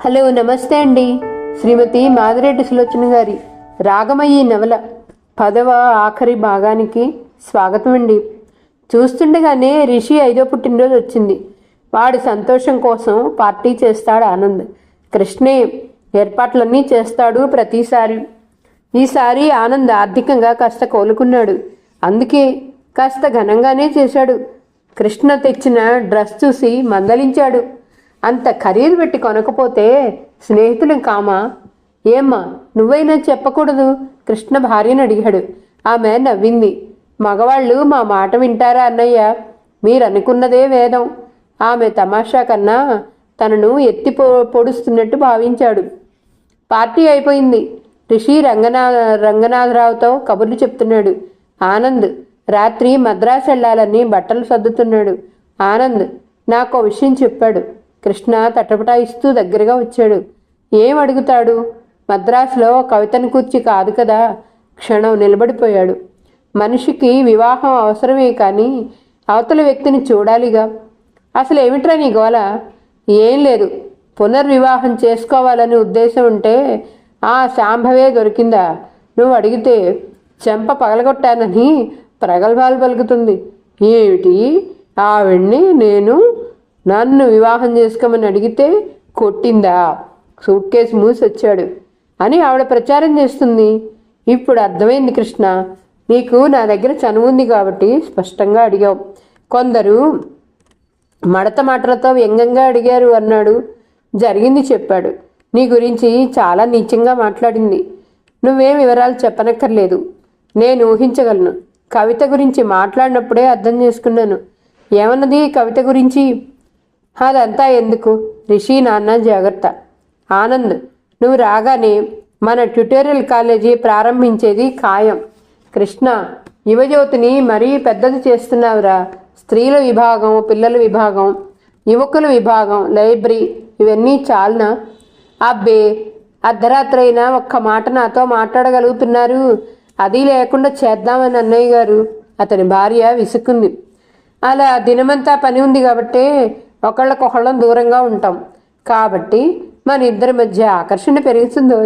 Hello నమస్తే అండి. శ్రీమతి మాదిరెడ్డి సులోచన గారి రాగమయ్యి నవల పదవ ఆఖరి భాగానికి స్వాగతం అండి. చూస్తుండగానే రిషి ఐదో పుట్టినరోజు వచ్చింది. వాడి సంతోషం కోసం పార్టీ చేస్తాడు ఆనంద్. కృష్ణే ఏర్పాట్లన్నీ చేస్తాడు ప్రతిసారి. ఈసారి ఆనంద్ ఆర్థికంగా కాస్త కోలుకున్నాడు. అందుకే కాస్త ఘనంగానే చేశాడు. కృష్ణ తెచ్చిన డ్రెస్ చూసి మందలించాడు. అంత ఖరీదు పెట్టి కొనకపోతే స్నేహితులం కామా? ఏమ్మా నువ్వైనా చెప్పకూడదు? కృష్ణ భార్యను అడిగాడు. ఆమె నవ్వింది. మగవాళ్ళు మా మాట వింటారా అన్నయ్య? మీరనుకున్నదే వేదం. ఆమె తమాషా కన్నా తనను ఎత్తి పొ పొడుస్తున్నట్టు భావించాడు. పార్టీ అయిపోయింది. రిషి రంగనా రంగనాథరావుతో కబుర్లు చెప్తున్నాడు. ఆనంద్ రాత్రి మద్రాసు వెళ్ళాలని బట్టలు సర్దుతున్నాడు. ఆనంద్ నాకు ఒక విషయం చెప్పాడు. కృష్ణ తటపటాయిస్తూ దగ్గరగా వచ్చాడు. ఏం అడుగుతాడు? మద్రాసులో కవితను కూర్చి కాదు కదా? క్షణం నిలబడిపోయాడు. మనిషికి వివాహం అవసరమే కానీ అవతల వ్యక్తిని చూడాలిగా. అసలు ఏమిట్రా నీ గోల? ఏం లేదు. పునర్వివాహం చేసుకోవాలని ఉద్దేశం ఉంటే ఆ శాంభవే దొరికిందా? నువ్వు అడిగితే చెంప పగలగొట్టానని ప్రగల్భాలు పలుకుతుంది. ఏమిటి? ఆవిడ్ని నేను నన్ను వివాహం చేసుకోమని అడిగితే కొట్టిందా? సూట్ కేసు మూసి వచ్చాడు అని ఆవిడ ప్రచారం చేస్తుంది. ఇప్పుడు అర్థమైంది కృష్ణ. నీకు నా దగ్గర చనువు ఉంది కాబట్టి స్పష్టంగా అడిగావు. కొందరు మడత మాటలతో వ్యంగ్యంగా అడిగారు అన్నాడు. జరిగింది చెప్పాడు. నీ గురించి చాలా నీచంగా మాట్లాడింది. నువ్వేం వివరాలు చెప్పనక్కర్లేదు. నేను ఊహించగలను. కవిత గురించి మాట్లాడినప్పుడే అర్థం చేసుకున్నాను. ఏమన్నది కవిత గురించి? అదంతా ఎందుకు? రిషి నాన్న జాగ్రత్త. ఆనంద్ నువ్వు రాగానే మన ట్యుటోరియల్ కాలేజీ ప్రారంభించేది ఖాయం. కృష్ణ యువజ్యోతిని మరీ పెద్దది చేస్తున్నావురా. స్త్రీల విభాగం పిల్లల విభాగం యువకుల విభాగం లైబ్రరీ ఇవన్నీ చాలునా? అబ్బే అర్ధరాత్రైనా ఒక్క మాట నాతో మాట్లాడగలుగుతున్నారు. అది లేకుండా చేద్దామని అన్నయ్య గారు. అతని భార్య విసుక్కుంది. అలా దినమంతా పని ఉంది కాబట్టే ఒకళ్ళకొకళ్ళం దూరంగా ఉంటాం. కాబట్టి మన ఇద్దరి మధ్య ఆకర్షణ పెరుగుతుందో.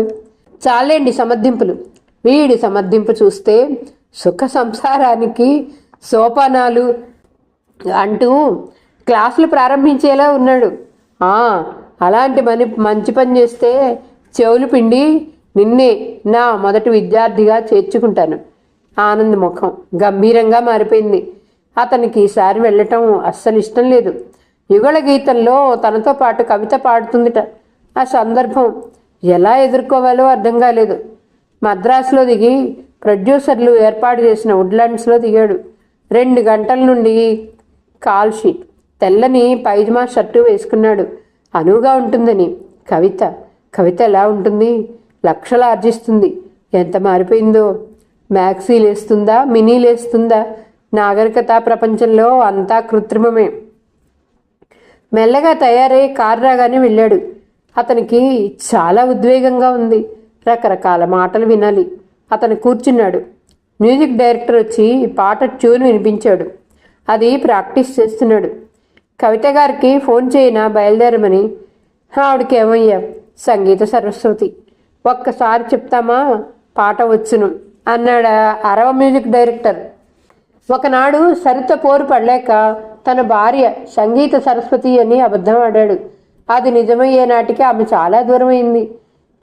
చాలేండి సమర్థింపులు. వీడి సమర్థింపు చూస్తే సుఖ సంసారానికి సోపానాలు అంటూ క్లాసులు ప్రారంభించేలా ఉన్నాడు. అలాంటి మని మంచి పని చేస్తే చెవులు పిండి నిన్నే నా మొదటి విద్యార్థిగా చేర్చుకుంటాను. ఆనంద్ ముఖం గంభీరంగా మారిపోయింది. అతనికి ఈసారి వెళ్ళటం అస్సలు ఇష్టం లేదు. యుగళ గీతంలో తనతో పాటు కవిత పాడుతుందిట. ఆ సందర్భం ఎలా ఎదుర్కోవాలో అర్థం కాలేదు. మద్రాసులో దిగి ప్రొడ్యూసర్లు ఏర్పాటు చేసిన వుడ్లాండ్స్లో దిగాడు. రెండు గంటల నుండి కాల్ షీట్ తెల్లని పైజమా షర్టు వేసుకున్నాడు. అనువుగా ఉంటుందని కవిత కవిత ఎలా ఉంటుంది? లక్షలు ఆర్జిస్తుంది. ఎంత మారిపోయిందో? మ్యాక్సీ లేస్తుందా? మినీ లేస్తుందా? నాగరికత ప్రపంచంలో అంతా కృత్రిమమే. మెల్లగా తయారై కారు రాగానే వెళ్ళాడు. అతనికి చాలా ఉద్వేగంగా ఉంది. రకరకాల మాటలు వినాలి. అతను కూర్చున్నాడు. మ్యూజిక్ డైరెక్టర్ వచ్చి పాట ట్యూన్ వినిపించాడు. అది ప్రాక్టీస్ చేస్తున్నాడు. కవిత గారికి ఫోన్ చేయనా బయలుదేరమని ఆవిడకి ఏమయ్యా? సంగీత సరస్వతి. ఒక్కసారి చెప్తామా? పాట వచ్చును అన్నాడు అరవ మ్యూజిక్ డైరెక్టర్. ఒకనాడు సరిత పోరు పడలేక తన భార్య సంగీత సరస్వతి అని అబద్ధం ఆడాడు. అది నిజమయ్యే నాటికి ఆమె చాలా దూరమైంది.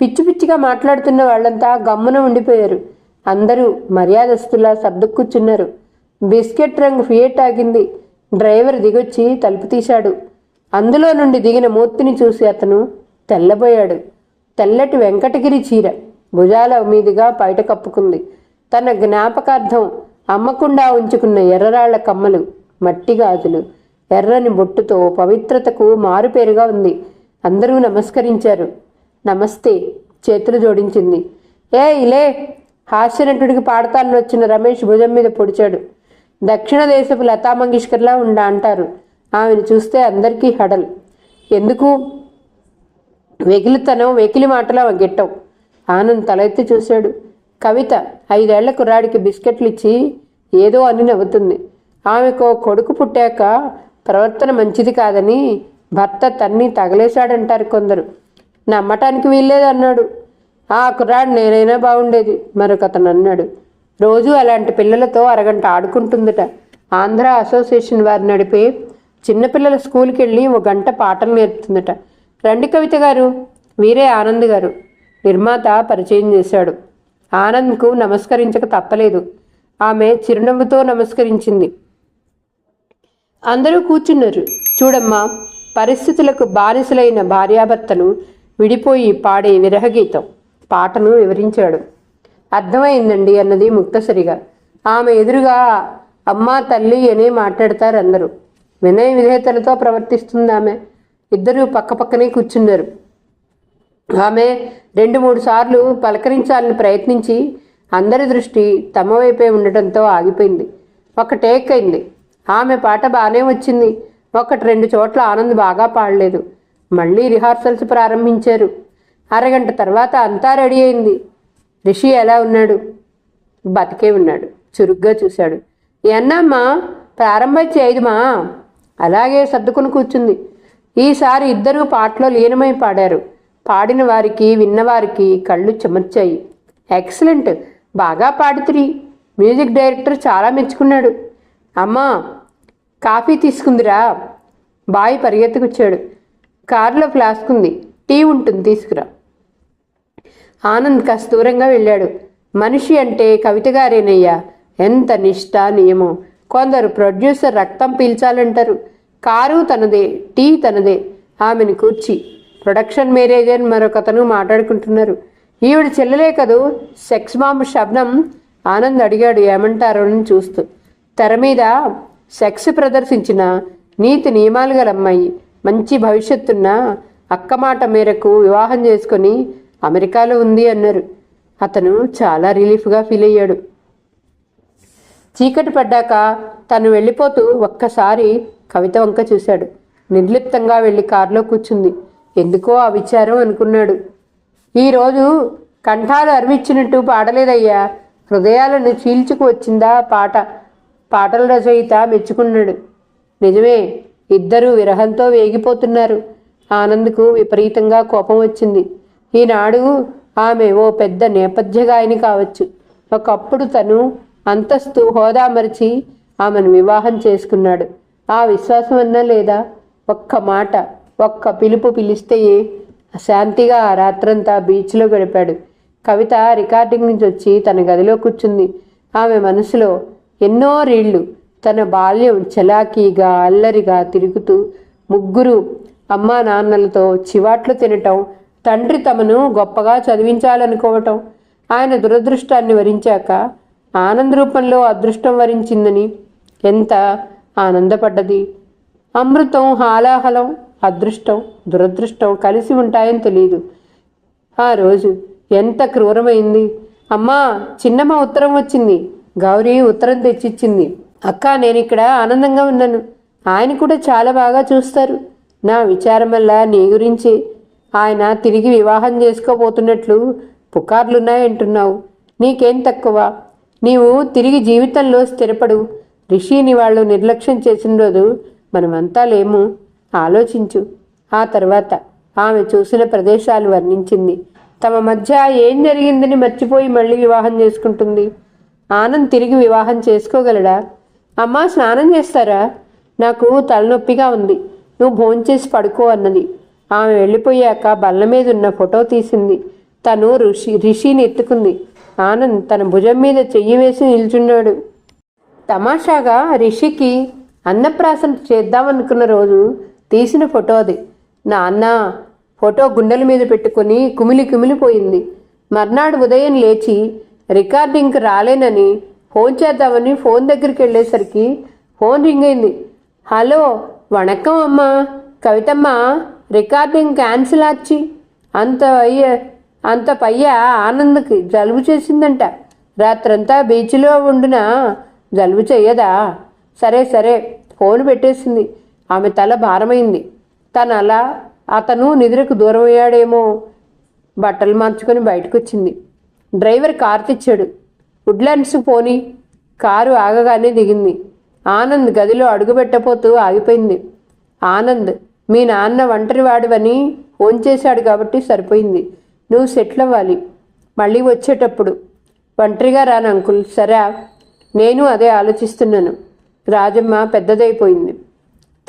పిచ్చి పిచ్చిగా మాట్లాడుతున్న వాళ్ళంతా గమ్మున ఉండిపోయారు. అందరూ మర్యాదస్తులా సర్దుకూర్చున్నారు బిస్కెట్ రంగు ఫియట్ ఆగింది. డ్రైవర్ దిగొచ్చి తలుపు తీశాడు. అందులో నుండి దిగిన మూర్తిని చూసి అతను తెల్లబోయాడు. తెల్లటి వెంకటగిరి చీర భుజాల మీదుగా బయట కప్పుకుంది. తన జ్ఞాపకార్థం అమ్మకుండా ఉంచుకున్న ఎర్రరాళ్ళ కమ్మలు మట్టి గాజులు. ఎర్రని బొట్టుతో పవిత్రతకు మారుపేరుగా ఉంది. అందరూ నమస్కరించారు. నమస్తే. చేతులు జోడించింది. ఏ ఇలే! హాస్యనటుడికి పాడతాను వచ్చిన రమేష్ భుజం మీద పొడిచాడు. దక్షిణ దేశపు లతా మంగేష్కర్లా ఉండా అంటారు. ఆమెను చూస్తే అందరికీ హడల్. ఎందుకు? వెకిలితనం వెకిలి మాటలా గిట్టం. ఆనంద్ తలెత్తి చూశాడు. కవిత ఐదేళ్ళ కుర్రాడికి బిస్కెట్లు ఇచ్చి ఏదో అని నవ్వుతుంది. ఆమెకు కొడుకు పుట్టాక ప్రవర్తన మంచిది కాదని భర్త తన్ని తగలేశాడంటారు కొందరు. నమ్మటానికి వీల్లేదు అన్నాడు ఆ కుర్రాడు నేనైనా బాగుండేది మరొకతను అన్నాడు. రోజు అలాంటి పిల్లలతో అరగంట ఆడుకుంటుందట. ఆంధ్ర అసోసియేషన్ వారు నడిపే చిన్నపిల్లల స్కూల్కి వెళ్ళి ఒక గంట పాటలు నేర్పుతుందట. రండి కవిత గారు వీరే ఆనంద్ గారు. నిర్మాత పరిచయం చేశాడు. ఆనంద్కు నమస్కరించక తప్పలేదు. ఆమె చిరునవ్వుతో నమస్కరించింది. అందరూ కూర్చున్నారు. చూడమ్మా పరిస్థితులకు బానిసలైన భార్యాభర్తలు విడిపోయి పాడే విరహగీతం. పాటను వివరించాడు. అర్థమైందండి అన్నది ముక్తసరిగా. ఆమె ఎదురుగా అమ్మ తల్లి అనే మాట్లాడతారు అందరూ వినయ విధేయతలతో ప్రవర్తిస్తుంది ఆమె. ఇద్దరూ పక్కపక్కనే కూర్చున్నారు. ఆమె రెండు మూడు సార్లు పలకరించాలని ప్రయత్నించి అందరి దృష్టి తమ వైపే ఉండటంతో ఆగిపోయింది. ఒక టేక్ అయింది. ఆమె పాట బాగానే వచ్చింది. ఒకటి రెండు చోట్ల ఆనంద్ బాగా పాడలేదు. మళ్ళీ రిహార్సల్స్ ప్రారంభించారు. అరగంట తర్వాత అంతా రెడీ అయింది. రిషి ఎలా ఉన్నాడు? బతికే ఉన్నాడు. చురుగ్గా చూశాడు. ఎన్నమ్మా ప్రారంభం చేయదుమా అలాగే సర్దుకుని కూర్చుంది. ఈసారి ఇద్దరూ పాటలో లీనమై పాడారు. పాడిన వారికి విన్నవారికి కళ్ళు చెమర్చాయి. ఎక్సలెంట్! బాగా పాడుతురి. మ్యూజిక్ డైరెక్టర్ చాలా మెచ్చుకున్నాడు. అమ్మా కాఫీ తీసుకుందిరా. బాయ్ పరిగెత్తుకొచ్చాడు. కారులో ఫ్లాస్క్ ఉంది టీ ఉంటుంది తీసుకురా. ఆనంద్ కాస్త దూరంగా వెళ్ళాడు. మనిషి అంటే కవిత గారేనయ్యా ఎంత నిష్ట నియమం. కొందరు ప్రొడ్యూసర్ రక్తం పీల్చాలంటారు. కారు తనదే టీ తనదే. ఆమెను కూర్చి. ప్రొడక్షన్ మేనేజర్ మరొకతను మాట్లాడుకుంటున్నారు. ఈవిడ చెల్లెలే కదూ? సెక్స్ బాంబ్ శబ్దం. ఆనంద్ అడిగాడు ఏమంటారో అని చూస్తూ. తెర మీద సెక్స్ ప్రదర్శించిన నీతి నియమాలు గల అమ్మాయి మంచి భవిష్యత్తున్న అక్క మాట మేరకు వివాహం చేసుకొని అమెరికాలో ఉంది అన్నారు. అతను చాలా రిలీఫ్గా ఫీల్ అయ్యాడు. చీకటి పడ్డాక తను వెళ్ళిపోతూ ఒక్కసారి కవిత వంక చూశాడు. నిర్లిప్తంగా వెళ్ళి కారులో కూర్చుంది. ఎందుకో ఆ విచారం అనుకున్నాడు. ఈరోజు కంఠాలు అరివిచ్చినట్టు పాడలేదయ్యా. హృదయాలను చీల్చుకు వచ్చిందా పాట. పాటల రచయిత మెచ్చుకున్నాడు. నిజమే ఇద్దరూ విరహంతో వేగిపోతున్నారు. ఆనంద్కు విపరీతంగా కోపం వచ్చింది. ఈనాడు ఆమె ఓ పెద్ద నేపథ్య గాయని కావచ్చు. ఒకప్పుడు తను అంతస్తు హోదా మరిచి ఆమెను వివాహం చేసుకున్నాడు. ఆ విశ్వాసం అన్నా లేదా? ఒక్క మాట ఒక్క పిలుపు పిలిస్తే శాంతిగా ఆ రాత్రంతా బీచ్లో గడిపాడు. కవిత రికార్డింగ్ నుంచి వచ్చి తన గదిలో కూర్చుంది. ఆమె మనసులో ఎన్నో రీళ్ళు తన బాల్యం చలాకీగా అల్లరిగా తిరుగుతూ ముగ్గురు అమ్మా నాన్నలతో చివాట్లు తినటం తండ్రి తమను గొప్పగా చదివించాలనుకోవటం ఆయన దురదృష్టాన్ని వరించాక ఆనంద రూపంలో అదృష్టం వరించిందని ఎంత ఆనందపడ్డది. అమృతం హాలాహలం అదృష్టం దురదృష్టం కలిసి ఉంటాయని తెలియదు ఆ రోజు ఎంత క్రూరమైంది. అమ్మా చిన్నమ్మ ఉత్తరం వచ్చింది. గౌరీ ఉత్తరం తెచ్చిచ్చింది. అక్క నేను ఇక్కడ ఆనందంగా ఉన్నాను. ఆయన కూడా చాలా బాగా చూస్తారు. నా విచారం వల్ల నీ గురించి. ఆయన తిరిగి వివాహం చేసుకోబోతున్నట్లు పుకార్లున్నాయంటున్నావు. నీకేం తక్కువ? నీవు తిరిగి జీవితంలో స్థిరపడు. రిషిని వాళ్ళు నిర్లక్ష్యం చేసిన రోజు మనమంతా లేము. ఆలోచించు. ఆ తర్వాత ఆమె చూసిన ప్రదేశాలు వర్ణించింది. తమ మధ్య ఏం జరిగిందని మర్చిపోయి మళ్ళీ వివాహం చేసుకుంటుంది. ఆనంద్ తిరిగి వివాహం చేసుకోగలడా? అమ్మా స్నానం చేస్తారా? నాకు తలనొప్పిగా ఉంది. నువ్వు భోంచేసి పడుకో అన్నది. ఆమె వెళ్ళిపోయాక బల్ల మీద ఉన్న ఫోటో తీసింది. తను ఋషి రిషిని ఎత్తుకుంది. ఆనంద్ తన భుజం మీద చెయ్యి వేసి నిల్చున్నాడు. తమాషాగా రిషికి అన్నప్రాసన చేద్దామనుకున్న రోజు తీసిన ఫోటో అది. నాన్న ఫోటో గుండెల మీద పెట్టుకుని కుమిలి కుమిలిపోయింది. మర్నాడు ఉదయం లేచి రికార్డింగ్కి రాలేనని ఫోన్ చేద్దామని ఫోన్ దగ్గరికి వెళ్ళేసరికి ఫోన్ రింగ్ అయింది. హలో వణకం అమ్మా. కవితమ్మ రికార్డింగ్ క్యాన్సిల్ ఆచ్చి. అంత అయ్య అంత పయ్య ఆనంద్కి జలుబు చేసిందంట. రాత్రంతా బీచ్లో ఉండిన? జలుబు చెయ్యదా? సరే సరే ఫోన్ పెట్టేసింది. ఆమె తల భారమైంది. తను అలా అతను నిద్రకు దూరమయ్యాడేమో. బట్టలు మార్చుకొని బయటకు వచ్చింది డ్రైవర్ కారు తెచ్చాడు. వుడ్లాండ్స్ పోని కారు ఆగగానే దిగింది. ఆనంద్ గదిలో అడుగుపెట్టపోతూ ఆగిపోయింది. ఆనంద్ మీ నాన్న ఒంటరివాడివని ఫోన్ చేశాడు కాబట్టి సరిపోయింది. నువ్వు సెటిల్ అవ్వాలి. మళ్ళీ వచ్చేటప్పుడు. ఒంటరిగా రాను అంకుల్. సరే నేను అదే ఆలోచిస్తున్నాను. రాజమ్మ పెద్దదైపోయింది.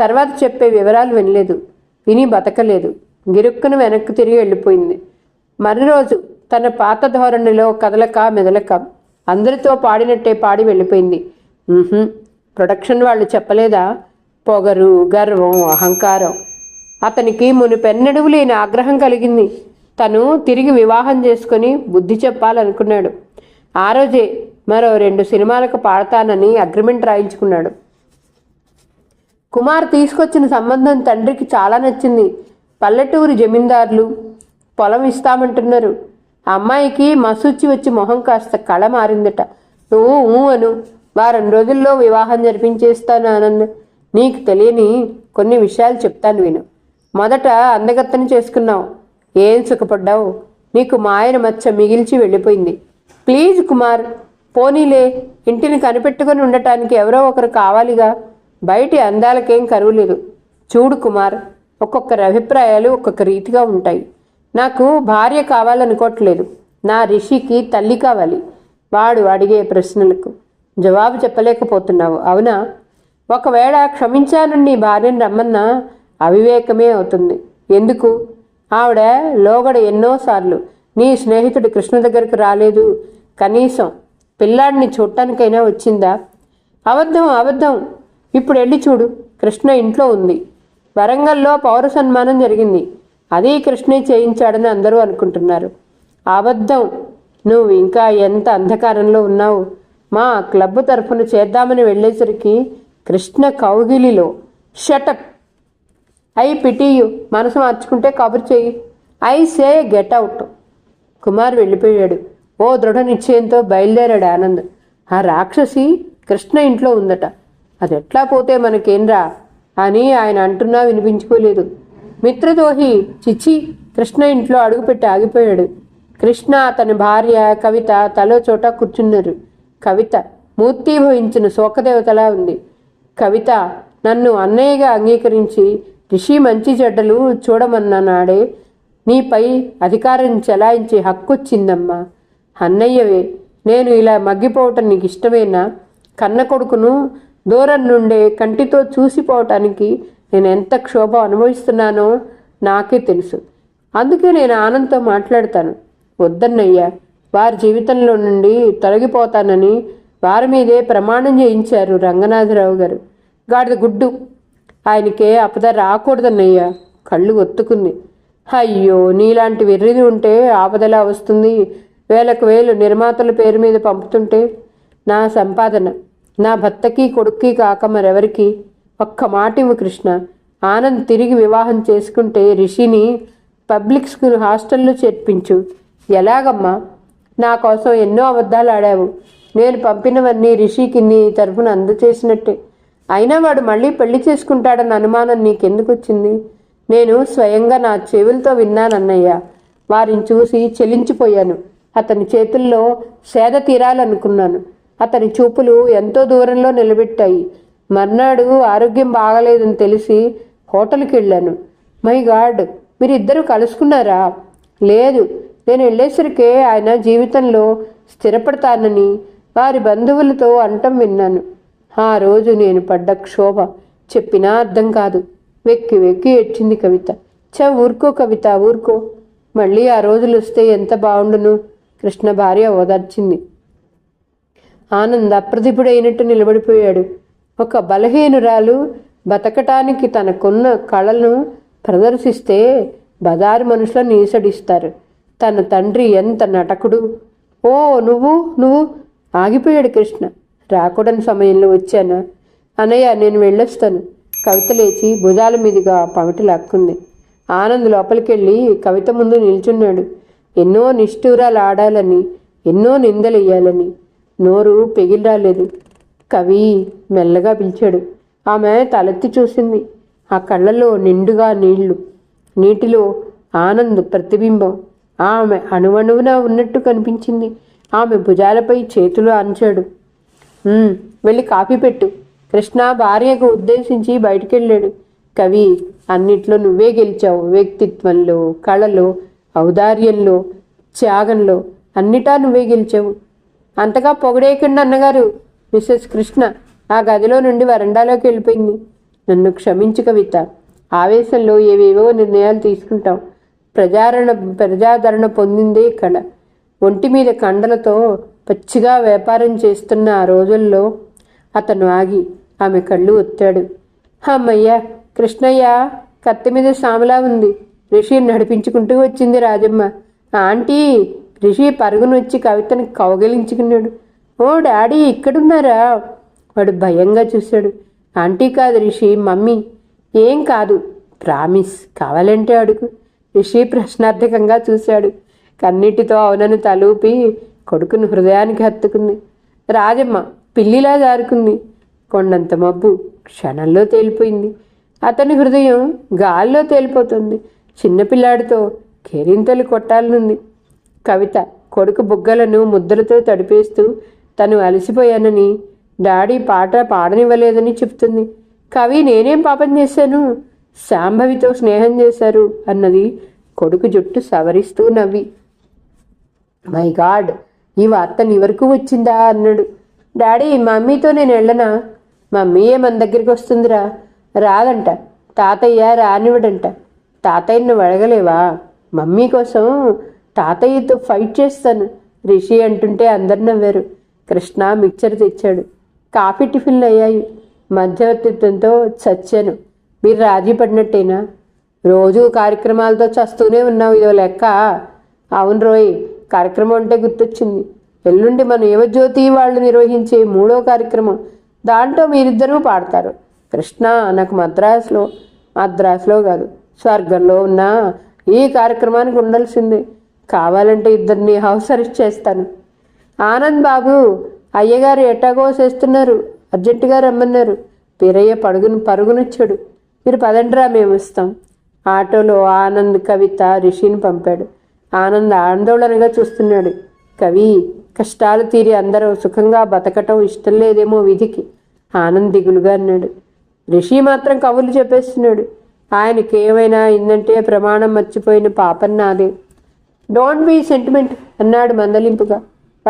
తర్వాత చెప్పే వివరాలు వినలేదు. విని బతకలేదు. గిరుక్కును వెనక్కి తిరిగి వెళ్ళిపోయింది. మరురోజు తన పాత ధోరణిలో కదలక మెదలక అందరితో పాడినట్టే పాడి వెళ్ళిపోయింది. ప్రొడక్షన్ వాళ్ళు చెప్పలేదా? పొగరు గర్వం అహంకారం. అతనికి మునిపెన్నడూ లేని ఆగ్రహం కలిగింది. తను తిరిగి వివాహం చేసుకుని బుద్ధి చెప్పాలనుకున్నాడు. ఆ రోజే మరో రెండు సినిమాలకు పాడతానని అగ్రిమెంట్ రాయించుకున్నాడు. కుమార్ తీసుకొచ్చిన సంబంధం తండ్రికి చాలా నచ్చింది. పల్లెటూరు జమీందారులు పొలం ఇస్తామంటున్నారు. అమ్మాయికి మసూచి వచ్చి మొహం కాస్త కళ మారిందట. నువ్వు ఊ అను. వారం రోజుల్లో వివాహం జరిపించేస్తాను ఆనంద్. నీకు తెలియని కొన్ని విషయాలు చెప్తాను విను. మొదట అందగత్తని చేసుకున్నావు. ఏం సుఖపడ్డావు? నీకు మాయన మచ్చ మిగిల్చి వెళ్ళిపోయింది. ప్లీజ్ కుమార్ పోనీలే. ఇంటిని కనిపెట్టుకొని ఉండటానికి ఎవరో ఒకరు కావాలిగా. బయటి అందాలకేం కరువు లేదు చూడు కుమార్ ఒక్కొక్కరి అభిప్రాయాలు ఒక్కొక్క రీతిగా ఉంటాయి. నాకు భార్య కావాలనుకోవట్లేదు. నా రిషికి తల్లి కావాలి. వాడు అడిగే ప్రశ్నలకు జవాబు చెప్పలేకపోతున్నావు. అవునా? ఒకవేళ క్షమించాను నీ భార్యను రమ్మన్నా అవివేకమే అవుతుంది. ఎందుకు? ఆవిడ లోగడ ఎన్నోసార్లు నీ స్నేహితుడు కృష్ణ దగ్గరకు రాలేదు. కనీసం పిల్లాడిని చూడటానికైనా వచ్చిందా? అబద్ధం అబద్ధం. ఇప్పుడు వెళ్ళి చూడు. కృష్ణ ఇంట్లో ఉంది. వరంగల్లో పౌర సన్మానం జరిగింది. అదే కృష్ణే చేయించాడని అందరూ అనుకుంటున్నారు. అబద్ధం. నువ్వు ఇంకా ఎంత అంధకారంలో ఉన్నావు? మా క్లబ్ తరఫున చేద్దామని వెళ్ళేసరికి కృష్ణ కౌగిలిలో షటప్ ఐ పిటియు మనసు మార్చుకుంటే కబురు చెయ్యి. I say get out. Kumar వెళ్ళిపోయాడు. ఓ దృఢ నిశ్చయంతో బయలుదేరాడు ఆనంద్. ఆ రాక్షసి కృష్ణ ఇంట్లో ఉందట. అది ఎట్లా పోతే మనకేంరా? అని ఆయన అంటున్నా వినిపించుకోలేదు. మిత్రదోహి చిచ్చి కృష్ణ ఇంట్లో అడుగుపెట్టి ఆగిపోయాడు. కృష్ణ అతని భార్య కవిత తలో చోట కూర్చున్నారు. కవిత మూర్తిభవించిన శోకదేవతలా ఉంది. కవిత నన్ను అన్నయ్యగా అంగీకరించి రిషి మంచి చెడ్డలు చూడమన్న నాడే నీపై అధికారం చెలాయించే హక్కొచ్చిందమ్మా. అన్నయ్యవే నేను ఇలా మగ్గిపోవటం నీకు ఇష్టమేనా కన్న కొడుకును దూరం నుండే కంటితో చూసిపోవటానికి నేను ఎంత క్షోభ అనుభవిస్తున్నానో నాకే తెలుసు. అందుకే నేను ఆనంద్తో మాట్లాడతాను. వద్దన్నయ్యా వారి జీవితంలో నుండి తొలగిపోతానని వారి మీదే ప్రమాణం చేయించారు రంగనాథరావు గారు. గాడిద గుడ్డు ఆయనకే అపద రాకూడదన్నయ్యా కళ్ళు ఒత్తుకుంది. అయ్యో నీలాంటి వెర్రిది ఉంటే ఆపదలా వస్తుంది. వేలకు వేలు నిర్మాతల పేరు మీద పంపుతుంటే నా సంపాదన నా భర్తకి కొడుక్కి కాక మరెవరికి ఒక్క మాట ఇవ్వు కృష్ణ. ఆనంద్ తిరిగి వివాహం చేసుకుంటే రిషిని పబ్లిక్ స్కూల్ హాస్టల్లో చేర్పించు. ఎలాగమ్మా? నా కోసం ఎన్నో అబద్ధాలు ఆడావు. నేను పంపినవన్నీ రిషికి నీ తరఫున అందచేసినట్టే. అయినా వాడు మళ్ళీ పెళ్ళి చేసుకుంటాడన్న అనుమానం నీకెందుకు వచ్చింది నేను స్వయంగా నా చెవులతో విన్నానన్నయ్య. వారిని చూసి చెలించిపోయాను. అతని చేతుల్లో సేద తీరాలనుకున్నాను. అతని చూపులు ఎంతో దూరంలో నిలబెట్టాయి. మర్నాడు ఆరోగ్యం బాగలేదని తెలిసి హోటల్కి వెళ్ళాను. మై గాడ్ మీరిద్దరూ కలుసుకున్నారా? లేదు నేను వెళ్ళేసరికే ఆయన జీవితంలో స్థిరపడతానని వారి బంధువులతో అంటం విన్నాను. ఆ రోజు నేను పడ్డ క్షోభ చెప్పినా అర్థం కాదు. వెక్కి వెక్కి ఎచ్చింది కవిత. చ ఊరుకో కవిత ఊరుకో. మళ్ళీ ఆ రోజులు వస్తే ఎంత బాగుండును? కృష్ణ భార్య ఓదార్చింది. ఆనంద్ అప్రతిభుడైనట్టు నిలబడిపోయాడు. ఒక బలహీనురాలు బతకటానికి తనకున్న కళను ప్రదర్శిస్తే బజారు మనుషులను ఈసడిస్తారు తన తండ్రి ఎంత నటకుడు. ఓ నువ్వు నువ్వు ఆగిపోయాడు కృష్ణ. రాకూడని సమయంలో వచ్చానా. అనయ్య నేను వెళ్ళొస్తాను. కవిత లేచి భుజాల మీదుగా పవిటి లాక్కుంది. ఆనంద్ లోపలికెళ్ళి కవిత ముందు నిల్చున్నాడు. ఎన్నో నిష్ఠూరాలు ఆడాలని ఎన్నో నిందలెయ్యాలని. నోరు పెగిలి రాలేదు కవి మెల్లగా పిలిచాడు. ఆమె తలెత్తి చూసింది. ఆ కళ్ళలో నిండుగా నీళ్ళు నీటిలో ఆనంద్ ప్రతిబింబం. ఆమె అణువణువున ఉన్నట్టు కనిపించింది. ఆమె భుజాలపై చేతులు అంచాడు. వెళ్ళి కాఫీ పెట్టు. కృష్ణ భార్యకు ఉద్దేశించి బయటికెళ్ళాడు. కవి అన్నిట్లో నువ్వే గెలిచావు. వ్యక్తిత్వంలో కళలో ఔదార్యంలో త్యాగంలో అన్నిటా నువ్వే గెలిచావు. అంతగా పొగడేయకండి అన్నగారు. మిస్సెస్ కృష్ణ ఆ గదిలో నుండి వరండాలోకి వెళ్ళిపోయింది. నన్ను క్షమించు కవిత. ఆవేశంలో ఏవేవో నిర్ణయాలు తీసుకుంటాం. ప్రజారణ ప్రజాదరణ పొందిందే కళ ఒంటి మీద కండలతో పచ్చిగా వ్యాపారం చేస్తున్న ఆ రోజుల్లో అతను ఆగి ఆమె కళ్ళు ఒత్తాడు. అమ్మయ్య కృష్ణయ్య కత్తి మీద సామలా ఉంది. రిషి నడిపించుకుంటూ వచ్చింది రాజమ్మ. ఆంటీ రిషి పరుగును వచ్చి కవితని కౌగిలించుకున్నాడు. ఓ డాడీ ఇక్కడున్నారా? వాడు భయంగా చూశాడు. ఆంటీ కాదు రిషి మమ్మీ. ఏం కాదు ప్రామిస్ కావాలంటే అడుగు. రిషి ప్రశ్నార్థకంగా చూశాడు. కన్నీటితో అవునని తలూపి కొడుకుని హృదయానికి హత్తుకుంది. రాజమ్మ పిల్లిలా జారుకుంది. కొండంత మబ్బు క్షణంలో తేలిపోయింది. అతని హృదయం గాల్లో తేలిపోతుంది. చిన్నపిల్లాడితో కేరింతలు కొట్టాలనుంది. కవిత కొడుకు బుగ్గలను ముద్రతో తడిపేస్తూ తను అలసిపోయానని. డాడీ పాట పాడనివ్వలేదని చెప్తుంది. కవి నేనేం పాపం చేశాను? శాంభవితో స్నేహం చేశారు అన్నది కొడుకు జుట్టు సవరిస్తూ నవ్వి. మై గాడ్ ఈ వార్త నీ వరకు వచ్చిందా? అన్నాడు. డాడీ మమ్మీతో నేను వెళ్ళనా? మమ్మీయే మన దగ్గరికి వస్తుందిరా? రాదంట. తాతయ్య రానివ్వడంట. తాతయ్యను అడగలేవా? మమ్మీ కోసం తాతయ్యతో ఫైట్ చేస్తాను రిషి అంటుంటే అందరు నవ్వారు. కృష్ణ మిక్చర్ తెచ్చాడు. కాఫీ టిఫిన్లు అయ్యాయి. మధ్యవర్తిత్వంతో చచ్చాను. మీరు రాజీ పడినట్టేనా? రోజు కార్యక్రమాలతో చస్తూనే ఉన్నావు ఇదో లెక్క. అవును రోయ్ కార్యక్రమం అంటే గుర్తొచ్చింది. ఎల్లుండి మన యువజ్యోతి వాళ్ళు నిర్వహించే మూడో కార్యక్రమం. దాంట్లో మీరిద్దరూ పాడతారు. కృష్ణ నాకు మద్రాసులో మద్రాసులో కాదు స్వర్గంలో ఉన్న ఈ కార్యక్రమానికి ఉండాల్సిందే. కావాలంటే ఇద్దరిని హౌస్ అరెస్ట్ చేస్తాను. ఆనంద్ బాబు అయ్యగారు ఎట్టాగో చేస్తున్నారు. అర్జెంటుగా రమ్మన్నారు. వీరయ్య పడుగును పరుగునొచ్చాడు. మీరు పదండ్రా మేము ఇస్తాం ఆటోలో ఆనంద్ కవిత రిషిని పంపాడు. ఆనంద్ ఆందోళనగా చూస్తున్నాడు. కవి కష్టాలు తీరి అందరూ సుఖంగా బతకటం ఇష్టం లేదేమో విధికి. ఆనంద్ దిగులుగా అన్నాడు. రిషి మాత్రం కవులు చెప్పేస్తున్నాడు. ఆయనకి ఏమైనా అయిందంటే ప్రమాణం మర్చిపోయిన పాపం నాదే. డోంట్ బీ సెంటిమెంట్ అన్నాడు మందలింపుగా.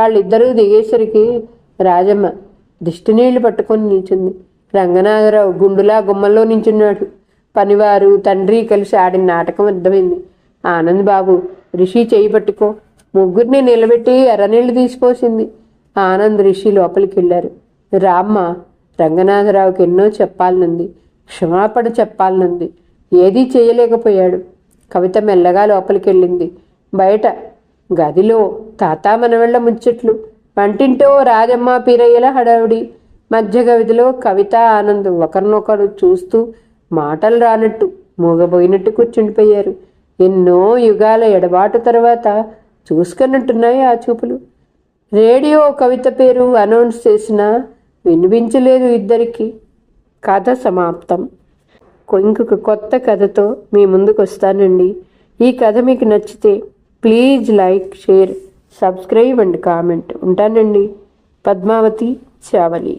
వాళ్ళిద్దరూ దిగేసరికి రాజమ్మ దిష్టి నీళ్ళు పట్టుకొని నిల్చుంది. రంగనాథరావు గుండులా గుమ్మల్లో నించున్నాడు. పనివారు తండ్రి కలిసి ఆడిన నాటకం అర్థమైంది. ఆనంద్ బాబు రిషి చేయి పట్టుకో. ముగ్గురిని నిలబెట్టి ఎర్రనీళ్ళు తీసిపోసింది. ఆనంద్ రిషి లోపలికి వెళ్ళారు. రామ్మ రంగనాథరావుకి ఎన్నో చెప్పాలనుంది. క్షమాపణ చెప్పాలనుంది. ఏదీ చేయలేకపోయాడు. కవిత మెల్లగా లోపలికి వెళ్ళింది. బయట గదిలో తాత మనవళ్ళ ముచ్చట్లు. వంటింటో రాజమ్మ పీరయ్యల హడావుడి. మధ్య గవిదిలో కవిత ఆనంద్ ఒకరినొకరు చూస్తూ మాటలు రానట్టు మూగబోయినట్టు కూర్చుండిపోయారు. ఎన్నో యుగాల ఎడబాటు తర్వాత చూసుకున్నట్టున్నాయి ఆ చూపులు. రేడియో కవిత పేరు అనౌన్స్ చేసినా వినిపించలేదు ఇద్దరికి. కథ సమాప్తం. ఇంకొక కొత్త కథతో మీ ముందుకు వస్తానండి ఈ కథ మీకు నచ్చితే please like share subscribe and comment ఉంటానండి. పద్మావతి చావలి.